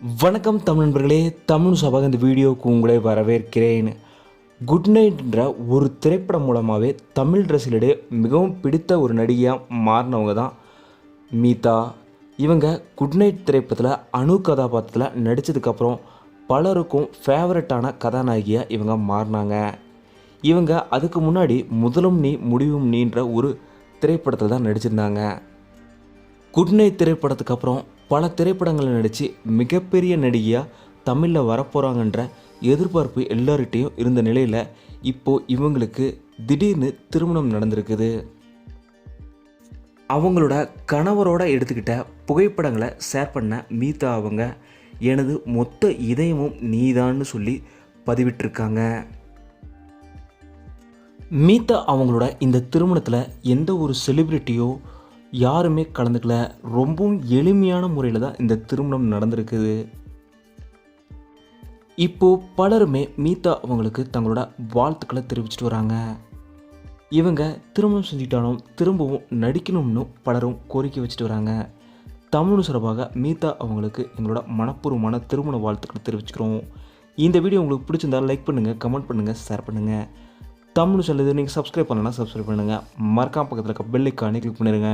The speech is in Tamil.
வணக்கம் தமிழ் நண்பர்களே தமிழ் சபாக இந்த வீடியோவுக்கு உங்களை வரவேற்கிறேன். குட் நைட்ன்ற ஒரு திரைப்படம் மூலமாகவே தமிழ் ட்ரெஸ்ஸிலே மிகவும் பிடித்த ஒரு நடிகையாக மாறினவங்க தான் மீதா. இவங்க குட் நைட் திரைப்படத்தில் அணு கதாபாத்திரத்தில் நடித்ததுக்கப்புறம் பலருக்கும் ஃபேவரட்டான கதாநாயகியாக இவங்க மாறினாங்க. இவங்க அதுக்கு முன்னாடி முதலும் நீ முடிவும் நீன்ற ஒரு திரைப்படத்தில் தான் நடிச்சிருந்தாங்க. குட் நைட் திரைப்படத்துக்கு அப்புறம் பல திரைப்படங்களில் நடித்து மிகப்பெரிய நடிகையாக தமிழில் வரப்போகிறாங்கன்ற எதிர்பார்ப்பு எல்லார்கிட்டேயும் இருந்த நிலையில் இப்போது இவங்களுக்கு திடீர்னு திருமணம் நடந்திருக்குது. அவங்களோட கணவரோட எடுத்துக்கிட்ட புகைப்படங்களை ஷேர் பண்ண மீதா அவங்க எனது மொத்த இதயமும் நீதான்னு சொல்லி பதிவிட்டிருக்காங்க. மீதா அவங்களோட இந்த திருமணத்தில் எந்த ஒரு செலிப்ரிட்டியோ யாருமே கலந்துக்கல. ரொம்பவும் எளிமையான முறையில் தான் இந்த திருமணம் நடந்திருக்குது. இப்போது பலருமே மீதா அவங்களுக்கு தங்களோட வாழ்த்துக்களை தெரிவிச்சிட்டு வராங்க. இவங்க திருமணம் செஞ்சுட்டாலும் திரும்பவும் நடிக்கணும்னு பலரும் கோரிக்கை வச்சுட்டு வராங்க. தமிழ் சார்பாக மீதா அவங்களுக்கு எங்களோட மனப்பூர்வமான திருமண வாழ்த்துக்களை தெரிவிச்சுக்கிறோம். இந்த வீடியோ உங்களுக்கு பிடிச்சிருந்தா லைக் பண்ணுங்கள் கமெண்ட் பண்ணுங்கள் ஷேர் பண்ணுங்கள் தமிழ் சொல்லுது நீங்கள் சப்ஸ்கிரைப் பண்ணலன்னா சப்ஸ்கிரைப் பண்ணுங்கள் மறக்காம பக்கத்தில் இருக்க பெல்லுக்கானே கிளிக் பண்ணிடுங்க